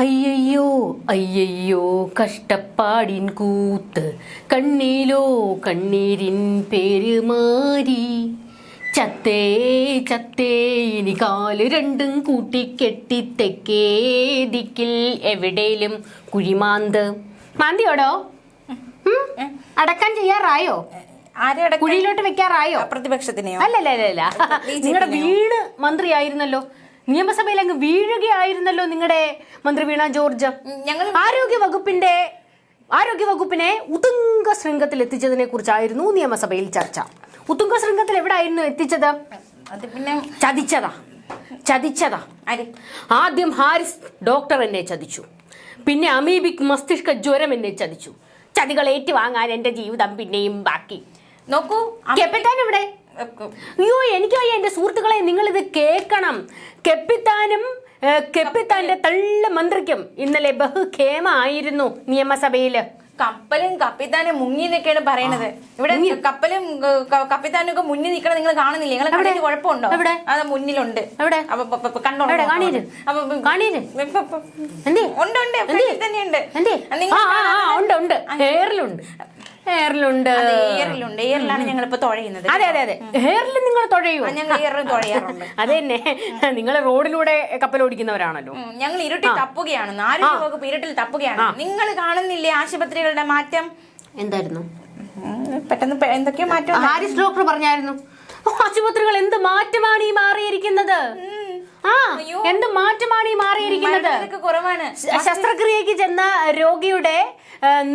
അയ്യയ്യോ അയ്യയ്യോ കഷ്ടപ്പാടിൻ കൂത്ത് കണ്ണീലോ കണ്ണീരിൻ പേര് മാറി. ചത്തേ ചത്തേ ഇനി കാൽ രണ്ടും കൂട്ടിക്കെട്ടി തെക്കേ ദിക്കിൽ എവിടേലും കുഴിമാന്ത്. മാന്തിയോടോ? അടക്കം അടക്കാൻ ചെയ്യാറായോ? കുഴിയിലോട്ട് വെക്കാറായോ? പ്രതിപക്ഷത്തിനെയോ? അല്ലല്ല അല്ല നിങ്ങളുടെ വീണ് മന്ത്രിയായിരുന്നല്ലോ. നിയമസഭയിൽ അങ്ങ് വീഴുകയായിരുന്നല്ലോ നിങ്ങളുടെ മന്ത്രി വീണ ജോർജ്. ഞങ്ങൾ ആരോഗ്യ വകുപ്പിന്റെ ആരോഗ്യ വകുപ്പിനെ ഉത്തുംഗ ശൃംഗത്തിൽ എത്തിച്ചതിനെ കുറിച്ചായിരുന്നു നിയമസഭയിൽ ചർച്ച. ഉത്തുംഗ ശൃംഗത്തിൽ എവിടായിരുന്നു എത്തിച്ചത്? പിന്നെ ചതിച്ചതാ. ചതിച്ചതാ. ആദ്യം ഹാരിസ് ഡോക്ടർ എന്നെ ചതിച്ചു. പിന്നെ അമീബിക് മസ്തിഷ്ക ജ്വരം എന്നെ ചതിച്ചു. ചതികൾ ഏറ്റുവാങ്ങാൻ എന്റെ ജീവിതം പിന്നെയും ബാക്കി. നോക്കൂ എവിടെ? അയ്യോ എനിക്ക് വയ്യ എന്റെ സുഹൃത്തുക്കളെ നിങ്ങൾ ഇത് കേൾക്കണം. കെപ്പിത്താനും കെപ്പിത്താന്റെ തള്ള മന്ത്രിക്കും ഇന്നലെ ബഹുഖേമായിരുന്നു നിയമസഭയിൽ. കപ്പലും കപ്പിത്താനും മുങ്ങി എന്നൊക്കെയാണ് പറയണത്. ഇവിടെ കപ്പലും കപ്പിത്താനും ഒക്കെ മുന്നിൽ നിൽക്കണം നിങ്ങൾ കാണുന്നില്ല? നിങ്ങൾ കണ്ണിന് കുഴപ്പമുണ്ടോ? അവിടെ അത് മുന്നിലുണ്ട്. അവിടെ അപ്പൊ പ- പ- കണ്ടോ എവിടെ? കാണിര്. അപ്പൊ പ- കാണിര്. പ- പ- എന്തേ? ഉണ്ട് ഉണ്ട്. തന്നെയുണ്ട്. ഉണ്ട് ഉണ്ട്. ഹെയറിലുണ്ട് ഹെയറിലുണ്ട് അത് എയറിലുണ്ട് എയറിലാണ് ഞങ്ങൾ ഇപ്പൊ തുഴയുന്നത്. അതെ അതെ അതെ. ഹെയറിൽ നിങ്ങൾ തുഴയുമോ ഞങ്ങൾ എയറിൽ തുഴയാറുണ്ട്. അത് തന്നെ നിങ്ങൾ റോഡിലൂടെ കപ്പൽ ഓടിക്കുന്നവരാണല്ലോ. ഞങ്ങൾ ഇരുട്ടിൽ തപ്പുകയാണ്. നാല് വകുപ്പ് ഇരുട്ടിൽ തപ്പുകയാണ്. നിങ്ങൾ കാണുന്നില്ലേ ആശുപത്രികളുടെ മാറ്റം? എന്തായിരുന്നു? പെട്ടെന്ന് എന്തൊക്കെയോ മാറ്റം ഹാരിസ് ഡോക്ടർ പറഞ്ഞായിരുന്നു. "ഓ, ആശുപത്രികൾ എന്ത് മാറ്റമാണ് ഈ മാറിയിരിക്കുന്നത്? ആ എന്ത് മാറ്റമാണ് ഈ മാറിയിരിക്കുന്നത്? കുറവാണ്. ശസ്ത്രക്രിയക്ക് ചെന്ന രോഗിയുടെ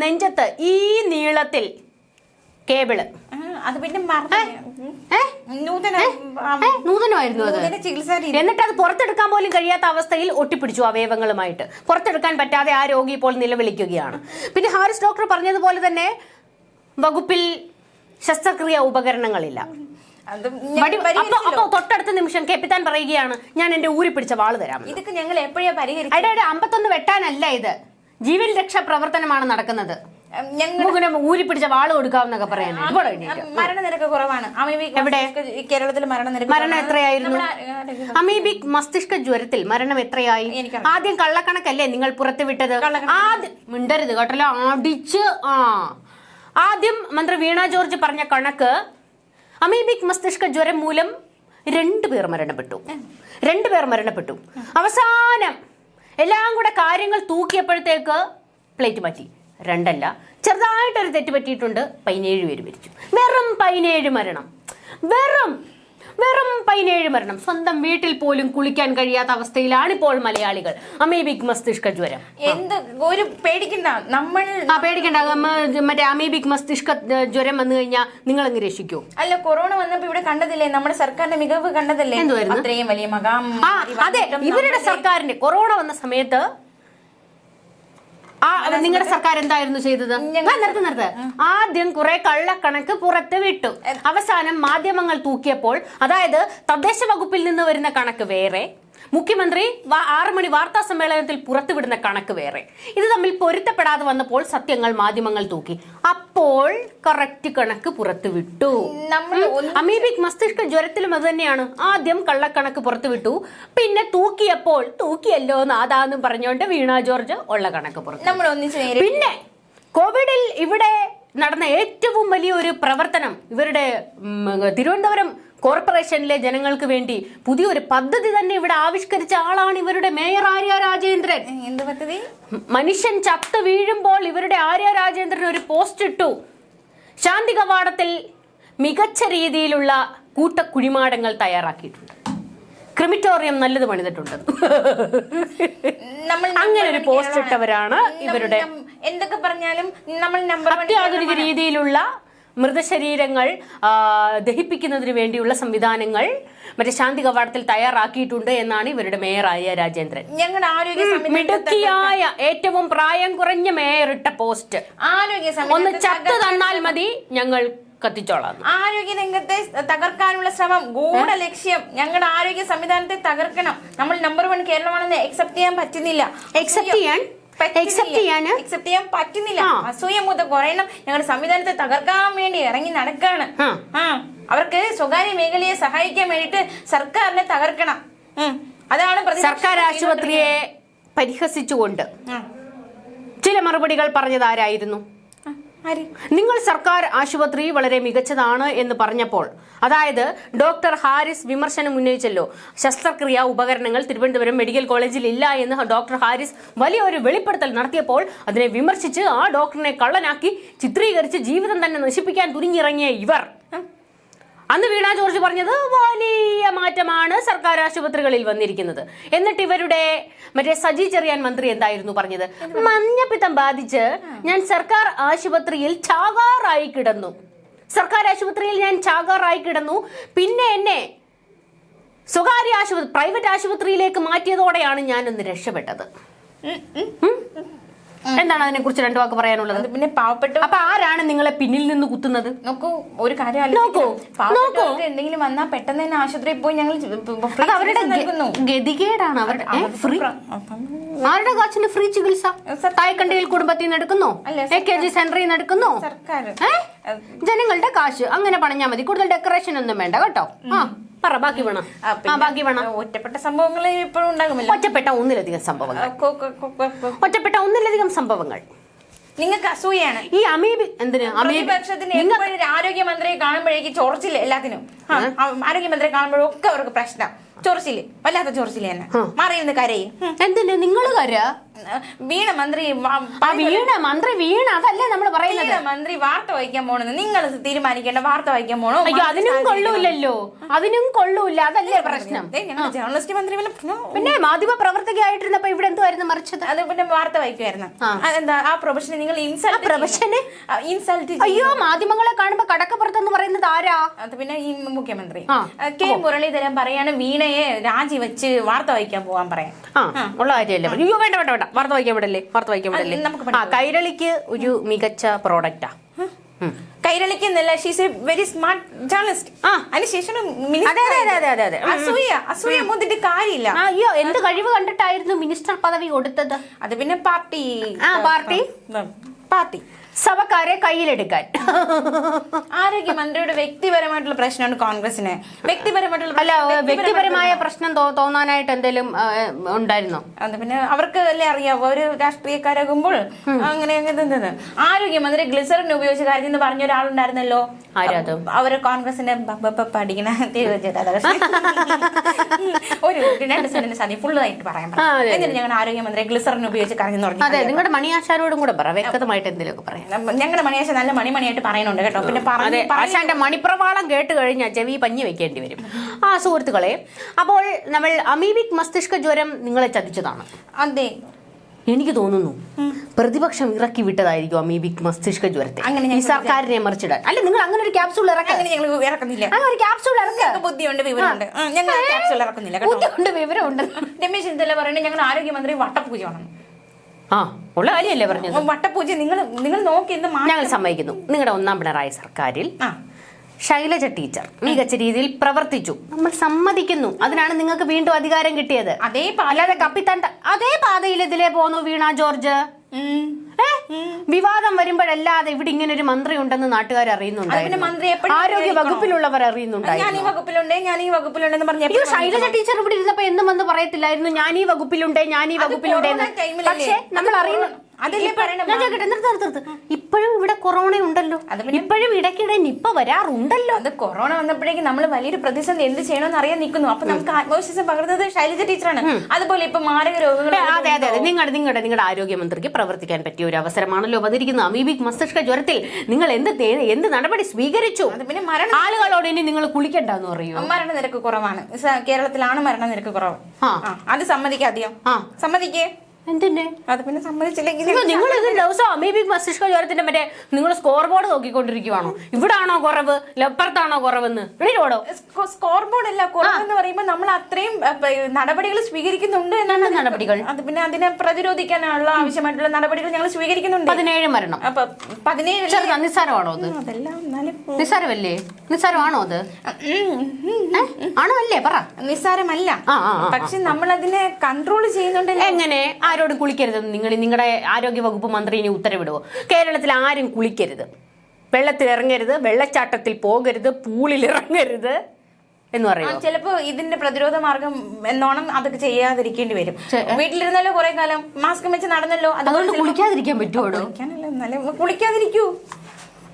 നെഞ്ചത്ത് ഈ നീളത്തിൽ കേബിൾ. അത് പിന്നെ? നൂതനമായിരുന്നു അത്. എന്നിട്ട് അത് പുറത്തെടുക്കാൻ പോലും കഴിയാത്ത അവസ്ഥയിൽ ഒട്ടിപ്പിടിച്ചു അവയവങ്ങളുമായിട്ട്. പുറത്തെടുക്കാൻ പറ്റാതെ ആ രോഗി ഇപ്പോൾ നിലവിളിക്കുകയാണ്. പിന്നെ ഹാരിസ് ഡോക്ടർ പറഞ്ഞതുപോലെ തന്നെ വകുപ്പിൽ ശസ്ത്രക്രിയ ഉപകരണങ്ങളില്ല. അപ്പൊ തൊട്ടടുത്ത നിമിഷം കെപ്പിത്താൻ പറയുകയാണ് ഞാൻ എന്റെ ഊരി പിടിച്ച വാൾ തരാം. ഇതൊക്കെ ഞങ്ങൾ എപ്പോഴാ പരിഹരിക്കും അമ്പത്തൊന്ന് വെട്ടാനല്ല ഇത്. ജീവൻ രക്ഷാ പ്രവർത്തനമാണ് നടക്കുന്നത്. ഞങ്ങൾ ഊരി പിടിച്ച വാൾ കൊടുക്കാവുന്നൊക്കെ പറയാൻ. മരണനിരക്ക് കുറവാണ്. എവിടെ? കേരളത്തിൽ മരണനിരക്ക് മരണം. എത്രയായിരുന്നു? അമീബിക് മസ്തിഷ്ക ജ്വരത്തിൽ മരണം എത്രയായി? ആദ്യം കള്ളക്കണക്കല്ലേ നിങ്ങൾ പുറത്തുവിട്ടത് വിട്ടത്? ആദ്യം മിണ്ടരുത് കേട്ടല്ലോ അടിച്ച് ആ. ആദ്യം മന്ത്രി വീണ ജോർജ് പറഞ്ഞ കണക്ക് അമീബിക് മസ്തിഷ്ക ജ്വരം മൂലം രണ്ടുപേർ മരണപ്പെട്ടു. രണ്ടുപേർ മരണപ്പെട്ടു. അവസാനം എല്ലാം കൂടെ കാര്യങ്ങൾ തൂക്കിയപ്പോഴത്തേക്ക് പ്ലേറ്റ് മാറ്റി രണ്ടല്ല ചെറുതായിട്ടൊരു തെറ്റ് പറ്റിയിട്ടുണ്ട്. പതിനേഴ് പേര് മരിച്ചു. വെറും പതിനേഴ് മരണം. വെറും വെറും പതിനേഴ് മരണം. സ്വന്തം വീട്ടിൽ പോലും കുളിക്കാൻ കഴിയാത്ത അവസ്ഥയിലാണ് ഇപ്പോൾ മലയാളികൾ. അമീബിക് മസ്തിഷ്ക ജ്വരം. എന്ത്? ഒരു പേടിക്കണ്ട. നമ്മൾ ആ പേടിക്കണ്ട. മറ്റേ അമീബിക് മസ്തിഷ്ക ജ്വരം വന്നു കഴിഞ്ഞാൽ നിങ്ങൾ അങ്ങ് രക്ഷിക്കൂ. അല്ല കൊറോണ വന്നപ്പോ ഇവിടെ കണ്ടതില്ലേ? നമ്മുടെ സർക്കാരിന്റെ മികവ് കണ്ടതല്ലേ? അത്രയും വലിയ മകാം അതെ. ഇവരുടെ സർക്കാരിന്റെ കൊറോണ വന്ന സമയത്ത് ആ നിങ്ങളുടെ സർക്കാർ എന്തായിരുന്നു ചെയ്തത്? നിർത്തു നിർത്ത്. നിർത്ത് ആദ്യം കുറെ കള്ളക്കണക്ക് പുറത്ത് വിട്ടു. അവസാനം മാധ്യമങ്ങൾ തൂക്കിയപ്പോൾ അതായത് തദ്ദേശ വകുപ്പിൽ നിന്ന് വരുന്ന കണക്ക് വേറെ മുഖ്യമന്ത്രി ആറ് മണി വാർത്താ സമ്മേളനത്തിൽ പുറത്തുവിടുന്ന കണക്ക് വേറെ. ഇത് തമ്മിൽ പൊരുത്തപ്പെടാതെ വന്നപ്പോൾ സത്യങ്ങൾ മാധ്യമങ്ങൾ തൂക്കി. അപ്പോൾ കറക്റ്റ് കണക്ക് പുറത്തുവിട്ടു. അമീബിക് മസ്തിഷ്ക ജ്വരത്തിലും അത് തന്നെയാണ്. ആദ്യം കള്ളക്കണക്ക് പുറത്തുവിട്ടു. പിന്നെ തൂക്കിയപ്പോൾ തൂക്കിയല്ലോ നാദാന്നും പറഞ്ഞുകൊണ്ട് വീണ ജോർജ് ഉള്ള കണക്ക് പുറത്തു പിന്നെ കോവിഡിൽ ഇവിടെ നടന്ന ഏറ്റവും വലിയ ഒരു പ്രവർത്തനം ഇവരുടെ തിരുവനന്തപുരം കോർപ്പറേഷനിലെ ജനങ്ങൾക്ക് വേണ്ടി പുതിയൊരു പദ്ധതി തന്നെ ഇവിടെ ആവിഷ്കരിച്ച ആളാണ് ഇവരുടെ മേയർ ആര്യ രാജേന്ദ്രൻ. എന്ത് പദ്ധതി? മനുഷ്യൻ ചത്തു വീഴുമ്പോൾ ഇവരുടെ ആര്യ രാജേന്ദ്രൻ ഒരു പോസ്റ്റ് ഇട്ടു. ശാന്തി കവാടത്തിൽ മികച്ച രീതിയിലുള്ള കൂട്ടക്കുഴിമാടങ്ങൾ തയ്യാറാക്കിയിട്ടുണ്ട്. ക്രിമിറ്റോറിയം നല്ലത് പണിതിട്ടുണ്ട്. നമ്മൾ അങ്ങനെ ഒരു പോസ്റ്റ് ഇട്ടവരാണ് ഇവരുടെ എന്തൊക്കെ പറഞ്ഞാലും നമ്മൾ നമ്പർ അത്യാധുനിക രീതിയിലുള്ള മൃതശരീരങ്ങൾ ദഹിപ്പിക്കുന്നതിന് വേണ്ടിയുള്ള സംവിധാനങ്ങൾ മറ്റേ ശാന്തി കവാടത്തിൽ തയ്യാറാക്കിയിട്ടുണ്ട് എന്നാണ് ഇവരുടെ മേയറായ രാജേന്ദ്രൻ. ഞങ്ങളുടെ ആരോഗ്യ മിടുക്കിയായ ഏറ്റവും പ്രായം കുറഞ്ഞ മേയർ ഇട്ട പോസ്റ്റ്. ആരോഗ്യ ഒന്ന് ചത്ത് തന്നാൽ മതി ഞങ്ങൾ കത്തിച്ചോളാം. ആരോഗ്യ രംഗത്തെ തകർക്കാനുള്ള ശ്രമം ഗൂഢ ലക്ഷ്യം. ഞങ്ങളുടെ ആരോഗ്യ സംവിധാനത്തെ തകർക്കണം. നമ്മൾ നമ്പർ വൺ കേരളമാണെന്ന് എക്സെപ്റ്റ് ചെയ്യാൻ പറ്റുന്നില്ല. എക്സെപ്റ്റ് ചെയ്യാൻ? അക്സെപ്റ്റ് ചെയ്യാൻ? പറ്റുന്നില്ല. അസൂയ മൂത്ത കുറയണം. ഞങ്ങളുടെ സംവിധാനത്തെ തകർക്കാൻ വേണ്ടി ഇറങ്ങി നടക്കാണ്. അവർക്ക് സ്വകാര്യ മേഖലയെ സഹായിക്കാൻ വേണ്ടിട്ട് സർക്കാരിനെ തകർക്കണം. അതാണ് സർക്കാർ ആശുപത്രിയെ പരിഹസിച്ചുകൊണ്ട്. ചില മറുപടികൾ പറഞ്ഞത് ആരായിരുന്നു? നിങ്ങൾ സർക്കാർ ആശുപത്രി വളരെ മികച്ചതാണ് എന്ന് പറഞ്ഞപ്പോൾ അതായത് ഡോക്ടർ ഹാരിസ് വിമർശനം ഉന്നയിച്ചല്ലോ ശസ്ത്രക്രിയ ഉപകരണങ്ങൾ തിരുവനന്തപുരം മെഡിക്കൽ കോളേജിൽ ഇല്ല എന്ന് ഡോക്ടർ ഹാരിസ് വലിയൊരു വെളിപ്പെടുത്തൽ നടത്തിയപ്പോൾ അതിനെ വിമർശിച്ച് ആ ഡോക്ടറിനെ കള്ളനാക്കി ചിത്രീകരിച്ച് ജീവിതം തന്നെ നശിപ്പിക്കാൻ തുനിഞ്ഞിറങ്ങിയ ഇവർ. അന്ന് വീണ ജോർജ് പറഞ്ഞത് വലിയ മാറ്റമാണ് സർക്കാർ ആശുപത്രികളിൽ വന്നിരിക്കുന്നത്. എന്നിട്ട് ഇവരുടെ മറ്റേ സജി ചെറിയാൻ മന്ത്രി എന്തായിരുന്നു പറഞ്ഞത്? മഞ്ഞപ്പിത്തം ബാധിച്ച് ഞാൻ സർക്കാർ ആശുപത്രിയിൽ ചാകാറായി കിടന്നു. സർക്കാർ ആശുപത്രിയിൽ ഞാൻ ചാകാറായി കിടന്നു. പിന്നെ എന്നെ സ്വകാര്യ ആശുപത്രി പ്രൈവറ്റ് ആശുപത്രിയിലേക്ക് മാറ്റിയതോടെയാണ് ഞാൻ ഒന്ന് രക്ഷപ്പെട്ടത്? എന്താണ് അതിനെ കുറിച്ച് രണ്ടു വാക്ക് പറയാനുള്ളത്? പിന്നെ പാവപ്പെട്ട അപ്പൊ ആരാണ് നിങ്ങളെ പിന്നിൽ നിന്ന് കുത്തുന്നത്? നോക്കൂ ഒരു കാര്യം നോക്കൂ, എന്തെങ്കിലും വന്നാൽ പെട്ടെന്ന് തന്നെ ആശുപത്രിയിൽ പോയി ഞങ്ങൾ അവരുടെ ഗതികേടാണ് അവരുടെ ഫ്രീ ആരുടെ കാച്ചിന് ഫ്രീ ചികിത്സ? തായ്ക്കണ്ടിയിൽ കുടുംബത്തിൽ നിന്ന് എടുക്കുന്നോ എ കെ ജി സെന്ററിൽ നിന്ന് എടുക്കുന്നോ സർക്കാർ ജനങ്ങളുടെ കാശ്. അങ്ങനെ പണഞ്ഞാൽ മതി. കൂടുതൽ ഡെക്കറേഷൻ ഒന്നും വേണ്ട കേട്ടോ. ആ. പറ ബാക്കി വേണം. ആ, ബാക്കി വേണം. ഒറ്റപ്പെട്ട സംഭവങ്ങൾ ഇപ്പോഴും ഉണ്ടാകുമല്ലോ? ഒറ്റപ്പെട്ട ഒന്നിലധികം സംഭവങ്ങൾ. ഒറ്റപ്പെട്ട ഒന്നിലധികം സംഭവങ്ങൾ. നിങ്ങൾക്ക് അസൂയാണ് ഈ അമീബി എന്തിന്? ഒരു ആരോഗ്യമന്ത്രിയെ കാണുമ്പോഴേക്ക് ചൊറച്ചില്ല എല്ലാത്തിനും. ആരോഗ്യമന്ത്രിയെ കാണുമ്പോഴും ഒക്കെ അവർക്ക് പ്രശ്നം. ചൊറച്ചിൽ. വല്ലാത്ത ചൊറച്ചിൽ തന്നെ. മാറിയിരുന്ന് കരയും. ഉം. എന്തിന്? നിങ്ങൾ കരാ? വീണ മന്ത്രി വീണ മന്ത്രി വീണ അതല്ലേ നമ്മൾ പറയുന്നത്? മന്ത്രി വാർത്ത വായിക്കാൻ പോണെന്ന്. നിങ്ങൾ തീരുമാനിക്കേണ്ട വാർത്ത വായിക്കാൻ പോണോ? അയ്യോ അതിനും കൊള്ളൂലല്ലോ അതിനും കൊള്ളൂല്ല. അതല്ലേ പ്രശ്നം. ജേർണലിസ്റ്റ് മന്ത്രി പിന്നെ മാധ്യമ പ്രവർത്തകയായിട്ടിരുന്നപ്പോ ഇവിടെ എന്തുമായിരുന്നു മറിച്ചത്? അത് പിന്നെ വാർത്ത വായിക്കുമായിരുന്നു എന്താ ആ പ്രൊഫഷനെ നിങ്ങൾ ഇൻസൾട്ട് പ്രൊഫഷനെ? ഇൻസൾട്ട് അയ്യോ മാധ്യമങ്ങളെ കാണുമ്പോ കടക്കപ്പുറത്ത് എന്ന് പറയുന്നത് ആരാ? അത് പിന്നെ ഈ മുഖ്യമന്ത്രി. കെ മുരളീധരൻ പറയാണ് വീണയെ രാജിവെച്ച് വാർത്ത വായിക്കാൻ പോകാൻ പറയാം ഉള്ള കാര്യമല്ലേ? അയ്യോ വേണ്ട വേണ്ട. വേണ്ട. വാർത്ത വായിക്കാൻ വിടല്ലേ? വാർത്ത വായിക്കാൻ വിടല്ലേ? നമുക്ക് ആ കൈരളിക്ക് ഒരു മികച്ച പ്രോഡക്റ്റാ കൈരളിക്ക് എന്നല്ല she's a very smart journalist ആ. അതിനുശേഷം അസൂയ അസൂയ മുതിട്ട് കാര്യമില്ല. അയ്യോ എന്ത് കഴിവ് കണ്ടിട്ടായിരുന്നു മിനിസ്റ്റർ പദവി കൊടുത്തത്? അത് പിന്നെ പാർട്ടി. ആ, പാർട്ടി? പാർട്ടി. സഭക്കാരെ കയ്യിലെടുക്കാൻ ആരോഗ്യമന്ത്രിയുടെ വ്യക്തിപരമായിട്ടുള്ള പ്രശ്നമാണ് കോൺഗ്രസിന് വ്യക്തിപരമായിട്ടുള്ള അല്ല വ്യക്തിപരമായ പ്രശ്നം തോന്നാനായിട്ട് എന്തെങ്കിലും ഉണ്ടായിരുന്നോ അത് പിന്നെ അവർക്ക് അല്ലേ അറിയാവോ ഒരു രാഷ്ട്രീയക്കാരാകുമ്പോൾ അങ്ങനെ അങ്ങനെ ആരോഗ്യമന്ത്രി ഗ്ലിസറിൻ ഉപയോഗിച്ച കാര്യം എന്ന് പറഞ്ഞ ഒരാളുണ്ടായിരുന്നല്ലോ? അവർ കോൺഗ്രസിന്റെ പഠിക്കണ ഒരു രണ്ട് സെന്റിന് സാധനം ഫുള്ളായിട്ട് പറയാൻ. എന്നിട്ട് ഞങ്ങൾ ആരോഗ്യമന്ത്രി ഗ്ലിസറിൻ ഉപയോഗിച്ച് കാര്യം തുടങ്ങി അതെ നിങ്ങളുടെ മണിയാശാരോടും കൂടെ പറ വ്യക്തമായിട്ട് എന്തെങ്കിലുമൊക്കെ പറയാം ഞങ്ങളുടെ മണിയാശ നല്ല മണിമണിയായിട്ട് പറയുന്നുണ്ട് കേട്ടോ. പിന്നെ പറഞ്ഞു ആശാന്റെ മണിപ്രവാളം കേട്ട് കഴിഞ്ഞാൽ ചെവി പഞ്ഞി വെക്കേണ്ടി വരും. ആ സുഹൃത്തുക്കളെ അപ്പോൾ നമ്മൾ അമീബിക് മസ്തിഷ്ക ജ്വരം നിങ്ങളെ ചതിച്ചതാണ്. അതെ. എനിക്ക് തോന്നുന്നു പ്രതിപക്ഷം ഇറക്കി വിട്ടതായിരിക്കും അമീബിക് മസ്തിഷ്ക ജ്വരത്തെ. അങ്ങനെ ഈ സർക്കാരിനെ മറിച്ചിടാൻ. അല്ല നിങ്ങൾ അങ്ങനെ ഒരു ക്യാപ്സൂൾ ഇറക്കാൻ ഞങ്ങൾ ഇറക്കുന്നില്ല. അങ്ങനെ ഒരു ക്യാപ്സൂൾ ഇറക്കുക ബുദ്ധിയുണ്ട് വിവരമുണ്ട്. ഞങ്ങൾ ക്യാപ്സൂൾ ഇറക്കുന്നില്ല കേട്ടോ. ബുദ്ധിയുണ്ട് വിവരമുണ്ട്. രമേശ് ചെന്നിത്തല പറയുന്നത് ഞങ്ങൾ ആരോഗ്യമന്ത്രി വട്ടപൂജയാണ് ആ ഉള്ള കാര്യമല്ലേ പറഞ്ഞത്? വട്ടപൂജ നിങ്ങൾ നിങ്ങൾ നോക്കി എന്ത് ഞങ്ങൾ സമ്മതിക്കുന്നു. നിങ്ങളുടെ ഒന്നാം പിണറായി സർക്കാരിൽ ശൈലജ ടീച്ചർ മികച്ച രീതിയിൽ പ്രവർത്തിച്ചു. നമ്മൾ സമ്മതിക്കുന്നു. അതിനാണ് നിങ്ങൾക്ക് വീണ്ടും അധികാരം കിട്ടിയത്. അതേ അല്ലാതെ കപ്പിത്താൻ അതേ പാതയിൽ ഇതിലേ പോന്നു വീണ ജോർജ്? വിവാദം വരുമ്പോഴല്ലാതെ ഇവിടെ ഇങ്ങനെ ഒരു മന്ത്രി ഉണ്ടെന്ന് നാട്ടുകാർ അറിയുന്നുണ്ട് ആരോഗ്യ വകുപ്പിലുള്ളവർ ഞാൻ ഈ വകുപ്പിലുണ്ടേ ഞാൻ ഈ വകുപ്പിലുണ്ടെന്ന് പറഞ്ഞു ശൈലജ ടീച്ചർ ഇവിടെ ഇരുന്നപ്പോ എന്നും വന്ന് പറയത്തില്ലായിരുന്നു ഞാൻ ഈ വകുപ്പിലുണ്ട് ഞാൻ ഈ വകുപ്പിലുണ്ട് പക്ഷെ നമ്മൾ അറിയുന്നു ഇപ്പോഴും ഇവിടെ കൊറോണ ഉണ്ടല്ലോ. ഇപ്പോഴും ഇടയ്ക്കിടെ നിപ്പ വരാറുണ്ടല്ലോ. അത് കൊറോണ വന്നപ്പോഴേക്കും നമ്മൾ വലിയൊരു പ്രതിസന്ധി എന്ത് ചെയ്യണമെന്ന് അറിയാൻ നിൽക്കുന്നു. അപ്പൊ നമുക്ക് ആത്മവിശ്വാസം പകർന്നത് ശൈലജ ടീച്ചറാണ്. അതുപോലെ ഇപ്പൊ മാരക രോഗങ്ങൾ അതെ നിങ്ങളുടെ നിങ്ങളുടെ നിങ്ങളുടെ ആരോഗ്യമന്ത്രിക്ക് പ്രവർത്തിക്കാൻ പറ്റിയ ഒരു അവസരമാണല്ലോ വന്നിരിക്കുന്നത്. അമീബിക് മസ്തിഷ്ക ജ്വരത്തിൽ നിങ്ങൾ എന്ത് എന്ത് നടപടി സ്വീകരിച്ചു? പിന്നെ മരണം. ആളുകളോട് ഇനി നിങ്ങൾ കുളിക്കണ്ടെന്ന് പറയൂ. മരണനിരക്ക് കുറവാണ്. കേരളത്തിലാണ് മരണനിരക്ക് കുറവ്. അത് സമ്മതിക്കാതെയോ. സമ്മതിക്കേ. എന്തിന്റെ അത് പിന്നെ സമ്മതിച്ചില്ലെങ്കിൽ നിങ്ങൾ ഇത് ദിവസം അമീബിക് മസ്തിഷ്ക ജ്വരത്തിന്റെ മറ്റേ നിങ്ങൾ സ്കോർ ബോർഡ് നോക്കിക്കൊണ്ടിരിക്കുവാണോ? ഇവിടാണോ കുറവ്? ലെപ്പറത്താണോ കുറവെന്ന്? സ്കോർ ബോർഡ് അല്ല കുറവെന്ന് പറയുമ്പോൾ നമ്മൾ അത്രയും നടപടികൾ സ്വീകരിക്കുന്നുണ്ട് എന്നാണ് നടപടികൾ? അത് പിന്നെ അതിനെ പ്രതിരോധിക്കാനുള്ള ആവശ്യമായിട്ടുള്ള നടപടികൾ ഞങ്ങൾ സ്വീകരിക്കുന്നുണ്ട്. പതിനേഴ് മരണം. അപ്പൊ പതിനേഴ് നിസ്സാരമാണോ അത്? നിസ്സാരമല്ലേ? നിസ്സാരമാണോ അത്. ആണോ അല്ലേ? പറ. നിസ്സാരമല്ല. പക്ഷെ നമ്മൾ അതിനെ കൺട്രോൾ ചെയ്യുന്നുണ്ടല്ലോ. എങ്ങനെ? ആരോടും കുളിക്കരുതെന്ന് നിങ്ങൾ നിങ്ങളുടെ ആരോഗ്യ വകുപ്പ് മന്ത്രി ഇനി ഉത്തരവിടുവോ? കേരളത്തിൽ ആരും കുളിക്കരുത്. വെള്ളത്തിൽ ഇറങ്ങരുത് വെള്ളച്ചാട്ടത്തിൽ പോകരുത് പൂളിൽ ഇറങ്ങരുത് എന്ന് പറയാം ചിലപ്പോ ഇതിന്റെ പ്രതിരോധ മാർഗം എന്നോണം അതൊക്കെ ചെയ്യാതിരിക്കേണ്ടി വരും. വീട്ടിലിരുന്നല്ലോ കുറെ കാലം? മാസ്ക് വെച്ച് നടന്നല്ലോ? അതുകൊണ്ട് കുളിക്കാതിരിക്കാൻ പറ്റുമോ കുളിക്കാനല്ല, കുളിക്കാതിരിക്കൂ.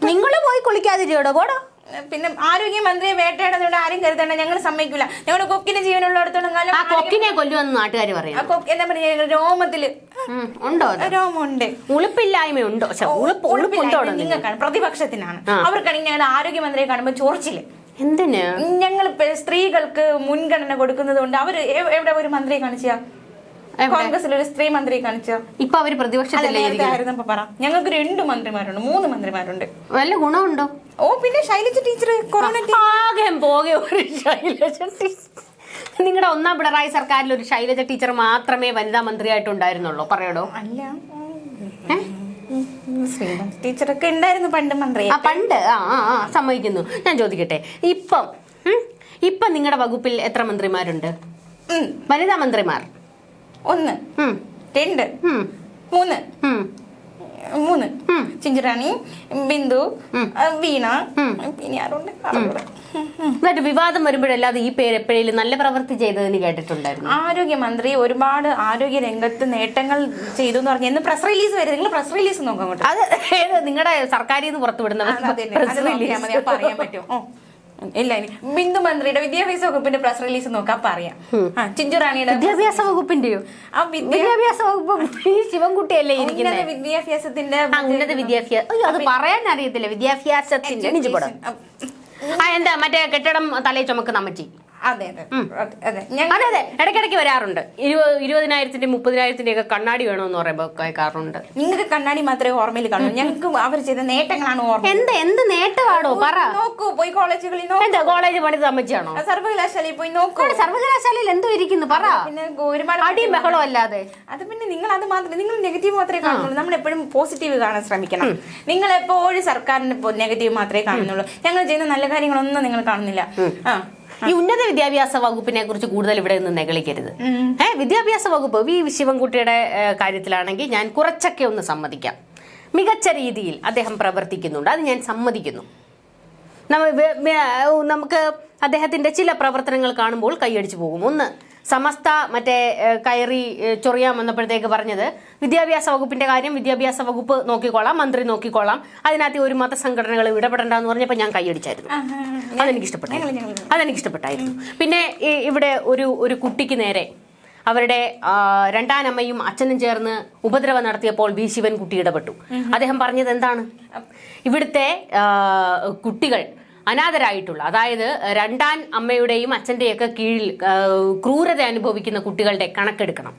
നിങ്ങൾ പോയി കുളിക്കാതിരിക്കോടോ പോടോ. പിന്നെ ആരോഗ്യമന്ത്രിയെ വേട്ടയാടുന്നതുകൊണ്ട് ആരും കരുതണ്ട ഞങ്ങൾ സമ്മതിക്കില്ല ഞങ്ങൾ കൊക്കിന് ജീവനുള്ളിടത്തോളം കാലം ആ കൊക്കിനെ കൊല്ലുമെന്ന് നാട്ടുകാർ പറയാം എന്താ പറയുക രോമത്തിൽ ഉണ്ടോ രോമുണ്ട് ഉളുപ്പില്ലായ്മ ഉണ്ടോ ഉളുപ്പുണ്ടോ നിങ്ങൾക്കാണ് പ്രതിപക്ഷത്തിനാണ്. അവർക്കാണെങ്കിൽ ഞങ്ങളുടെ ആരോഗ്യമന്ത്രിയെ കാണുമ്പോൾ ചോർച്ചിൽ. എന്തിന്? ഞങ്ങൾ സ്ത്രീകൾക്ക് മുൻഗണന കൊടുക്കുന്നത് കൊണ്ട് അവർ എവിടെ ഒരു മന്ത്രിയെ കാണിച്ച? കോൺഗ്രസിൽ ഒരു സ്ത്രീ മന്ത്രി കാണിച്ച? ഇപ്പൊ അവർ ആയിരുന്നപ്പോ പറ. ഞങ്ങൾക്ക് രണ്ട് മന്ത്രിമാരുണ്ട് മൂന്ന് മന്ത്രിമാരുണ്ട്. വല്ല ഗുണമുണ്ടോ? ഓ പിന്നെ ശൈലജ ടീച്ചർ കൊറോണ ആകെ പോകെ ഒരു ശൈലജ ടീച്ചർ നിങ്ങളുടെ ഒന്നാം പിണറായി സർക്കാരിൽ ഒരു ശൈലജ ടീച്ചർ മാത്രമേ വനിതാ മന്ത്രിയായിട്ടുണ്ടായിരുന്നുള്ളൂ. പറയടോ? അല്ല. ടീച്ചറൊക്കെ ഉണ്ടായിരുന്നു പണ്ട് മന്ത്രി ആ പണ്ട്. ആ ആ സമ്മതിക്കുന്നു. ഞാൻ ചോദിക്കട്ടെ. ഇപ്പം ഇപ്പം നിങ്ങളുടെ വകുപ്പിൽ എത്ര മന്ത്രിമാരുണ്ട്? വനിതാ മന്ത്രിമാർ. ഒന്ന്. രണ്ട്. മൂന്ന്. മൂന്ന്. ചിഞ്ചിറാണി ബിന്ദു വീണ. പിന്നെ ആരുണ്ട്? എന്നിട്ട് വിവാദം വരുമ്പോഴല്ലാതെ ഈ പേര് എപ്പോഴേലും നല്ല പ്രവൃത്തി ചെയ്തതെന്ന് കേട്ടിട്ടുണ്ടായിരുന്നു. ആരോഗ്യമന്ത്രി ഒരുപാട് ആരോഗ്യ രംഗത്ത് നേട്ടങ്ങൾ ചെയ്തു എന്ന് പറഞ്ഞു. എന്ന് പ്രസ് റിലീസ് വരെ. നിങ്ങൾ പ്രസ് റിലീസ് നോക്കാം അത് നിങ്ങളുടെ സർക്കാരിൽ നിന്ന് പുറത്തുവിടുന്ന അറിയാൻ പറ്റും. ഓ. ഇല്ല ഇനി ബിന്ദു മന്ത്രിയുടെ വിദ്യാഭ്യാസ വകുപ്പിന്റെ പ്രസ് റിലീസ് നോക്കാം പറയാം. ആ, ചിഞ്ചു ചിഞ്ചുറാണിയുടെ വിദ്യാഭ്യാസ വകുപ്പിന്റെയോ? ആ വിദ്യ വിദ്യാഭ്യാസ വകുപ്പ് ഈ ശിവൻകുട്ടിയല്ലേ ഇരിക്കുന്നത് ഉന്നത വിദ്യാഭ്യാസത്തിന്റെ ആ, ഉന്നത വിദ്യാഭ്യാസം അയ്യോ അത് പറയാൻ അറിയത്തില്ല. വിദ്യാഭ്യാസത്തിന്റെ നിജപടം ആ എന്താ മറ്റേ കെട്ടിടം തലയിൽ ചുമക്കുന്ന അമ്മച്ചി അതെ അതെ അതെ, ഇടയ്ക്കിടയ്ക്ക് വരാറുണ്ട്. ഇരുപത് ഇരുപതിനായിരത്തിന്റെ മുപ്പതിനായിരത്തിന്റെ ഒക്കെ കണ്ണാടി വേണമെന്ന് പറയുമ്പോൾ കേൾക്കാറുണ്ട്. നിങ്ങൾക്ക് കണ്ണാടി മാത്രമേ ഓർമ്മയിൽ കാണൂ. ഞങ്ങൾക്ക് അവർ ചെയ്ത നേട്ടങ്ങളാണ് ഓർമ്മ എന്ത് എന്ത് നേട്ടമാണോ? പറ. നോക്കൂ പോയി കോളേജുകളിൽ എന്താ കോളേജ് പണി അമ്മച്ചിയാണോ ആ, സർവകലാശാലയിൽ പോയി നോക്കൂ. സർവകലാശാലയിൽ എന്തോ ഇരിക്കുന്നു പറ. പിന്നെ ഒരുപാട് അടിയും ബഹളം അല്ലാതെ. അത് പിന്നെ നിങ്ങൾ അത് മാത്രമേ നിങ്ങൾ നെഗറ്റീവ് മാത്രമേ കാണുന്നുള്ളൂ. നമ്മൾ എപ്പോഴും പോസിറ്റീവ് കാണാൻ ശ്രമിക്കണം. നിങ്ങൾ എപ്പോഴും സർക്കാരിന് നെഗറ്റീവ് മാത്രമേ കാണുന്നുള്ളൂ. ഞങ്ങൾ ചെയ്യുന്ന നല്ല കാര്യങ്ങളൊന്നും നിങ്ങൾ കാണുന്നില്ല. ആ. ഈ ഉന്നത വിദ്യാഭ്യാസ വകുപ്പിനെ കുറിച്ച് കൂടുതൽ ഇവിടെ നിന്ന് നെകളിക്കരുത്. ഏഹ് വിദ്യാഭ്യാസ വകുപ്പ് വി ശിവൻകുട്ടിയുടെ കാര്യത്തിലാണെങ്കിൽ ഞാൻ കുറച്ചൊക്കെ ഒന്ന് സമ്മതിക്കാം. മികച്ച രീതിയിൽ അദ്ദേഹം പ്രവർത്തിക്കുന്നുണ്ട്. അത് ഞാൻ സമ്മതിക്കുന്നു. നമുക്ക് അദ്ദേഹത്തിന്റെ ചില പ്രവർത്തനങ്ങൾ കാണുമ്പോൾ കൈയടിച്ചു പോകും. ഒന്ന് സമസ്ത മറ്റേ കയറി ചൊറിയാൻ വന്നപ്പോഴത്തേക്ക് പറഞ്ഞത് വിദ്യാഭ്യാസ വകുപ്പിന്റെ കാര്യം വിദ്യാഭ്യാസ വകുപ്പ് നോക്കിക്കോളാം മന്ത്രി നോക്കിക്കോളാം അതിനകത്ത് ഒരു മതസംഘടനകൾ ഇടപെടണ്ടെന്ന് പറഞ്ഞപ്പോൾ ഞാൻ കൈയടിച്ചായിരുന്നു. അതെനിക്ക് ഇഷ്ടപ്പെട്ടായിരുന്നു അതെനിക്ക് ഇഷ്ടപ്പെട്ടായിരുന്നു പിന്നെ ഇവിടെ ഒരു ഒരു കുട്ടിക്ക് നേരെ അവരുടെ രണ്ടാനമ്മയും അച്ഛനും ചേർന്ന് ഉപദ്രവം നടത്തിയപ്പോൾ വി ശിവൻകുട്ടി ഇടപെട്ടു. അദ്ദേഹം പറഞ്ഞത് എന്താണ്? ഇവിടുത്തെ കുട്ടികൾ അനാഥരായിട്ടുള്ള അതായത് രണ്ടാൻ അമ്മയുടെയും അച്ഛന്റെയൊക്കെ കീഴിൽ ക്രൂരത അനുഭവിക്കുന്ന കുട്ടികളുടെ കണക്കെടുക്കണം.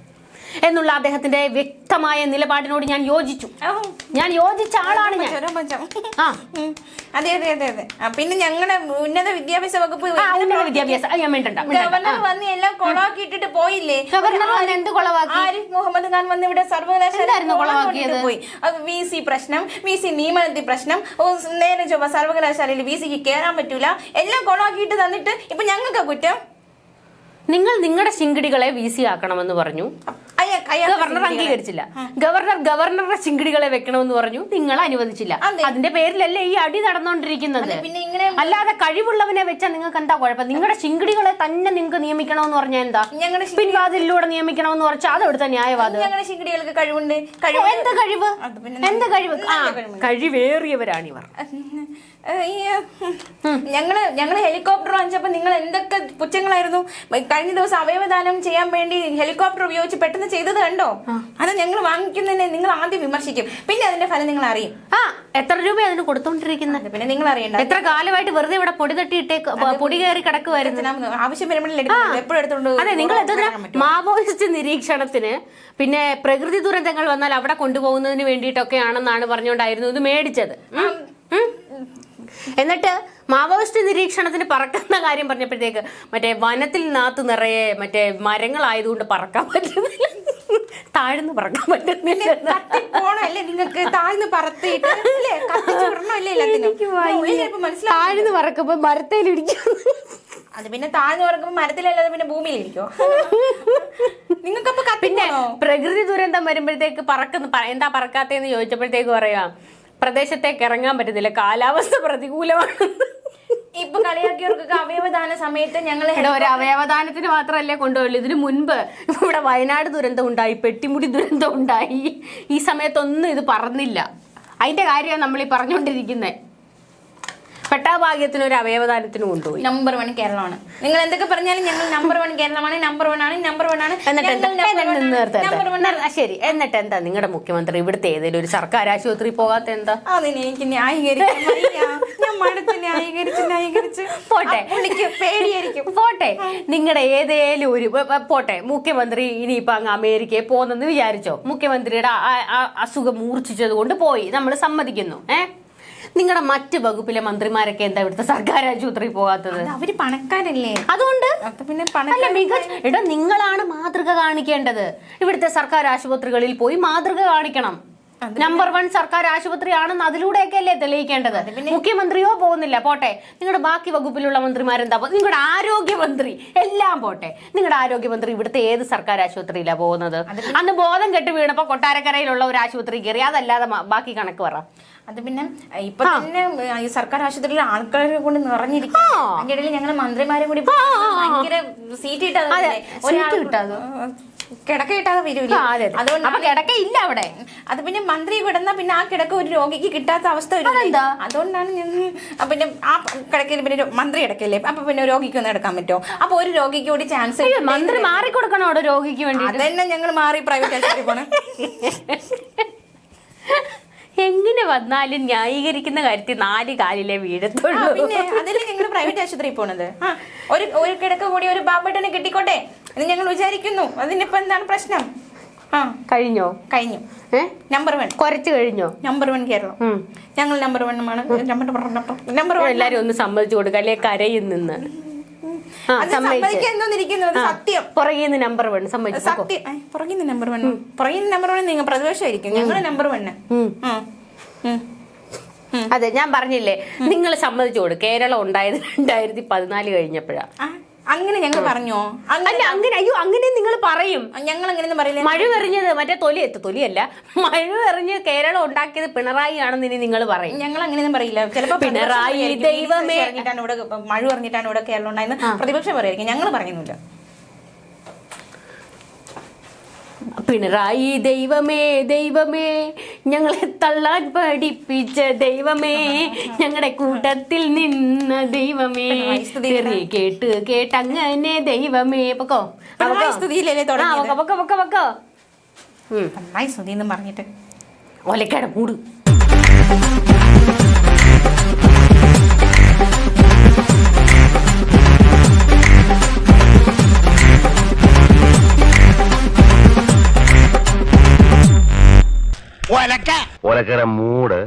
എന്നുള്ള അദ്ദേഹത്തിന്റെ വ്യക്തമായ നിലപാടിനോട് ഞാൻ യോജിച്ചു. ഞാൻ യോജിച്ച ആളാണ് ഞാൻ. ആ. അതെ അതെ അതെ അതെ. പിന്നെ ഞങ്ങളുടെ ഉന്നത വിദ്യാഭ്യാസ വകുപ്പ് ഉന്നത വിദ്യാഭ്യാസം. ഞാൻ മിണ്ടണ്ട. ഗവർണർ വന്ന് എല്ലാം കൊളവാക്കി ഇട്ടിട്ട് പോയില്ലേ? ഗവർണർ വന്ന് എന്ത് കൊളവാക്കി? ആരിഫ് മുഹമ്മദ് ഖാൻ വന്ന് ഇവിടെ സർവകലാശാല പോയി. വി സി പ്രശ്നം വി സി നിയമനത്തിൽ പ്രശ്നം. നേരെ ചൊവ്വ സർവകലാശാലയിൽ വി സിക്ക് കയറാൻ പറ്റൂല. എല്ലാം കൊളാക്കിയിട്ട് തന്നിട്ട് ഇപ്പൊ ഞങ്ങൾക്ക് കുറ്റം? നിങ്ങൾ നിങ്ങളുടെ ശിങ്കിടികളെ വി സി ആക്കണമെന്ന് പറഞ്ഞു. ഗവർണർ അംഗീകരിച്ചില്ല. ഗവർണർ ഗവർണറുടെ ചിങ്കിടികളെ വെക്കണമെന്ന് പറഞ്ഞു. നിങ്ങൾ അനുവദിച്ചില്ല. അതെ. അതിന്റെ പേരിലല്ലേ ഈ അടി നടന്നുകൊണ്ടിരിക്കുന്നത് അല്ലാതെ കഴിവുള്ളവനെ വെച്ചാൽ നിങ്ങൾക്ക് എന്താ കുഴപ്പം? നിങ്ങളുടെ ചിങ്കിടികളെ തന്നെ നിങ്ങൾക്ക് നിയമിക്കണമെന്ന് പറഞ്ഞാൽ എന്താ? പിൻവാതിലൂടെ നിയമിക്കണമെന്ന് പറഞ്ഞാൽ അതെടുത്ത ന്യായവാദം. ഞങ്ങളുടെ കഴിവുണ്ട്. കഴിവ് എന്ത് കഴിവ്? എന്ത് കഴിവ്? ആ കഴിവേറിയവരാണിവർ. ഞങ്ങൾ ഞങ്ങൾ ഹെലികോപ്റ്റർ വാങ്ങിച്ചപ്പോ നിങ്ങൾ എന്തൊക്കെ പുച്ഛങ്ങളായിരുന്നു? കഴിഞ്ഞ ദിവസം അവയവദാനം ചെയ്യാൻ വേണ്ടി ഹെലികോപ്റ്റർ ഉപയോഗിച്ച് പെട്ടെന്ന് ചെയ്തത് കണ്ടോ? അത് ഞങ്ങൾ വാങ്ങിക്കുന്നതിനെ നിങ്ങൾ ആദ്യം വിമർശിക്കും. പിന്നെ അതിന്റെ ഫലം നിങ്ങൾ അറിയും. ആ എത്ര രൂപ അതിന് കൊടുത്തോണ്ടിരിക്കുന്നത് പിന്നെ നിങ്ങൾ അറിയണ്ട. എത്ര കാലമായിട്ട് വെറുതെ ഇവിടെ പൊടി തട്ടിയിട്ടേ പൊടി കയറി കിടക്കുമായിരുന്നു ആവശ്യം എടുത്തോണ്ട് അതെ നിങ്ങൾ എത്ര മാവോയിസ്റ്റ് നിരീക്ഷണത്തിന് പിന്നെ പ്രകൃതി ദുരന്തങ്ങൾ വന്നാൽ അവിടെ കൊണ്ടുപോകുന്നതിന് വേണ്ടിയിട്ടൊക്കെയാണെന്നാണ് പറഞ്ഞുകൊണ്ടായിരുന്നു ഇത് മേടിച്ചത്. എന്നിട്ട് മാവോയിസ്റ്റ് നിരീക്ഷണത്തിന് പറക്കുന്ന കാര്യം പറഞ്ഞപ്പോഴത്തേക്ക് മറ്റേ വനത്തിൽ നാത്ത് നിറയെ മറ്റേ മരങ്ങളായതുകൊണ്ട് പറക്കാൻ പറ്റുന്നില്ല. താഴ്ന്നു പറക്കാൻ പറ്റുന്നില്ല. പോണല്ലേ നിങ്ങൾക്ക്? താഴ്ന്നു പറത്തിട്ട് താഴ്ന്നു പറക്കുമ്പോ മരത്തേലിടിക്കും അത് പിന്നെ താഴ്ന്നു പറക്കുമ്പോ മരത്തിലല്ലാതെ പിന്നെ ഭൂമിയിലിരിക്കോ നിങ്ങൾക്ക് കത്തി പിന്നെ പ്രകൃതി ദുരന്തം വരുമ്പോഴത്തേക്ക് പറക്കുന്ന എന്താ പറക്കാത്തേന്ന് ചോദിച്ചപ്പോഴത്തേക്ക് പറയാം പ്രദേശത്തേക്ക് ഇറങ്ങാൻ പറ്റുന്നില്ല. കാലാവസ്ഥ പ്രതികൂലമാണ്. ഇപ്പൊ കളിയാക്കിയവർക്കൊക്കെ അവയവദാന സമയത്ത് ഞങ്ങൾ ഒരു അവയവദാനത്തിന് മാത്രമല്ലേ കൊണ്ടുപോയുള്ളൂ ഇതിനു മുൻപ് ഇവിടെ വയനാട് ദുരന്തം ഉണ്ടായി പെട്ടിമുടി ദുരന്തം ഉണ്ടായി. ഈ സമയത്തൊന്നും ഇത് പറഞ്ഞില്ല അതിന്റെ കാര്യമാണ് നമ്മൾ ഈ പറഞ്ഞുകൊണ്ടിരിക്കുന്നത് പെട്ടാഭാഗ്യത്തിന് ഒരു അവയവദാനത്തിന് കൊണ്ടുപോയി. നമ്പർ വൺ കേരളമാണ്. നിങ്ങൾ എന്തൊക്കെ പറഞ്ഞാലും ഞങ്ങൾ നമ്പർ വൺ കേരളമാണ് നമ്പർ വൺ ആണ് നമ്പർ വൺ ആണ്. എന്നിട്ട് എന്താ? ശരി. എന്നിട്ട് എന്താ? നിങ്ങളുടെ മുഖ്യമന്ത്രി ഇവിടുത്തെ ഏതെങ്കിലും ഒരു സർക്കാർ ആശുപത്രി പോകാത്ത എന്താ? അതിനെ എനിക്ക് പോട്ടെ. പേടിയായിരിക്കും. പോട്ടെ. നിങ്ങളുടെ ഏതേലും ഒരു പോട്ടെ. മുഖ്യമന്ത്രി ഇനിയിപ്പോ അങ്ങ് അമേരിക്കയെ പോന്നെന്ന് വിചാരിച്ചോ? മുഖ്യമന്ത്രിയുടെ അസുഖം മൂർച്ഛിച്ചത് കൊണ്ട് പോയി. നമ്മൾ സമ്മതിക്കുന്നു. ഏ? നിങ്ങളുടെ മറ്റ് വകുപ്പിലെ മന്ത്രിമാരൊക്കെ എന്താ ഇവിടുത്തെ സർക്കാർ ആശുപത്രി പോകാത്തത് അവർ പണക്കാരല്ലേ? അതുകൊണ്ട്? പിന്നെ പണക്കാര മികച്ച എടാ നിങ്ങളാണ് മാതൃക കാണിക്കേണ്ടത്. ഇവിടുത്തെ സർക്കാർ ആശുപത്രികളിൽ പോയി മാതൃക കാണിക്കണം. നമ്പർ വൺ സർക്കാർ ആശുപത്രി ആണെന്ന് അതിലൂടെയൊക്കെ അല്ലേ തെളിയിക്കേണ്ടത് മുഖ്യമന്ത്രിയോ പോകുന്നില്ല. പോട്ടെ. നിങ്ങളുടെ ബാക്കി വകുപ്പിലുള്ള മന്ത്രിമാരെന്താ നിങ്ങളുടെ ആരോഗ്യമന്ത്രി. എല്ലാം പോട്ടെ. നിങ്ങളുടെ ആരോഗ്യമന്ത്രി ഇവിടുത്തെ ഏത് സർക്കാർ ആശുപത്രിയിലാണ് പോകുന്നത്? അന്ന് ബോധം കെട്ട് വീണപ്പോ കൊട്ടാരക്കരയിലുള്ള ഒരു ആശുപത്രി കയറി അതല്ലാതെ ബാക്കി കണക്ക് പറ. അത് പിന്നെ ഇപ്പൊ തന്നെ ഈ സർക്കാർ ആശുപത്രിയിൽ ആൾക്കാരെ കൊണ്ട് നിറഞ്ഞിരിക്കും. അതിന്റെ ഇടയിൽ ഞങ്ങൾ മന്ത്രിമാരും കൂടി ഭയങ്കര സീറ്റ് കിട്ടാതെ. ഒരാൾ- കിടക്ക കിട്ടാതെ വരൂല. അതുകൊണ്ട് അപ്പൊ കിടക്കയില്ല അവിടെ. അത് പിന്നെ മന്ത്രി കിടന്ന പിന്നെ ആ കിടക്ക ഒരു രോഗിക്ക് കിട്ടാത്ത അവസ്ഥ വരും. അതെന്താ? അതുകൊണ്ടാണ് ഞാൻ പിന്നെ ആ കിടക്കയിൽ പിന്നെ മന്ത്രി കിടക്കല്ലേ? അപ്പൊ പിന്നെ രോഗിക്ക് ഒന്ന് എടുക്കാൻ പറ്റുമോ? അപ്പൊ ഒരു രോഗിക്ക് കൂടി ചാൻസ് മന്ത്രി മന്ത്രി മാറിക്കൊടുക്കണോ അവിടെ രോഗിക്ക് വേണ്ടി അതന്നെ ഞങ്ങൾ മാറി പ്രൈവറ്റ് ആശുപത്രി പോണേ. എങ്ങനെ വന്നാലും ന്യായീകരിക്കുന്ന കാര്യത്തിൽ നാല് കാലിലെ വീഴത്തുള്ളൂ. പിന്നെ അതല്ലേ ഞങ്ങൾ പ്രൈവറ്റ് ആശുപത്രി പോണത്. ആ ഒരു ഒരു കിടക്ക കൂടി ഒരു ബാബട്ടനെ കിട്ടിക്കോട്ടെ എന്ന് ഞങ്ങൾ വിചാരിക്കുന്നു. അതിനിപ്പോ എന്താണ് പ്രശ്നം? ആ കഴിഞ്ഞോ? കഴിഞ്ഞു. ഏ? നമ്പർ വൺ കുറച്ച് കഴിഞ്ഞോ? Number one Kerala. ഉം. ഞങ്ങൾ നമ്പർ വൺ ആണ് നമ്പർ വൺ എല്ലാരും ഒന്ന് സമ്മതിച്ചു കൊടുക്കുക അല്ലെ കരയിൽ നിന്ന്? സത്യം. നമ്പർ വൺ സമ്മതിച്ചു സത്യം. നമ്പർ വൺ നമ്പർ വൺ നിങ്ങൾ പ്രതിപക്ഷമായിരിക്കും. ഞങ്ങൾ നമ്പർ വണ്ണ്. അതെ ഞാൻ പറഞ്ഞില്ലേ? നിങ്ങൾ സമ്മതിച്ചു കൊടു കേരളം ഉണ്ടായത് രണ്ടായിരത്തി പതിനാല് കഴിഞ്ഞപ്പോഴാ. അങ്ങനെ ഞങ്ങൾ പറഞ്ഞോ? അല്ല അങ്ങനെ അയ്യോ അങ്ങനെ നിങ്ങൾ പറയും. ഞങ്ങൾ അങ്ങനെ പറയില്ല? മഴ എറിഞ്ഞത് മറ്റേ തൊലി എത്ത തൊലിയല്ല. മഴ എറിഞ്ഞ് കേരളം ഉണ്ടാക്കിയത് പിണറായി ആണെന്ന് ഇനി നിങ്ങൾ പറയും. ഞങ്ങൾ അങ്ങനെയൊന്നും പറയില്ല. ചിലപ്പോ പിണറായി ദൈവമേ. ഇവിടെ മഴ എറിഞ്ഞിട്ടാണ് ഇവിടെ കേരളം ഉണ്ടായെന്ന് പ്രതിപക്ഷം പറയായിരിക്കും. ഞങ്ങൾ പറയുന്നില്ല. പിണറായി ദൈവമേ ദൈവമേ ഞങ്ങളെ തള്ളാൻ പഠിപ്പിച്ച ദൈവമേ ഞങ്ങളുടെ കൂട്ടത്തിൽ നിന്ന ദൈവമേ. കേട്ട് കേട്ടങ്ങനെ ദൈവമേ. പൊക്കോ? പൊക്കോ. പൊക്കോ, പൊക്കോ, പറഞ്ഞിട്ട്. ഒലക്കട உலக்க. உலக்கிற மூடு.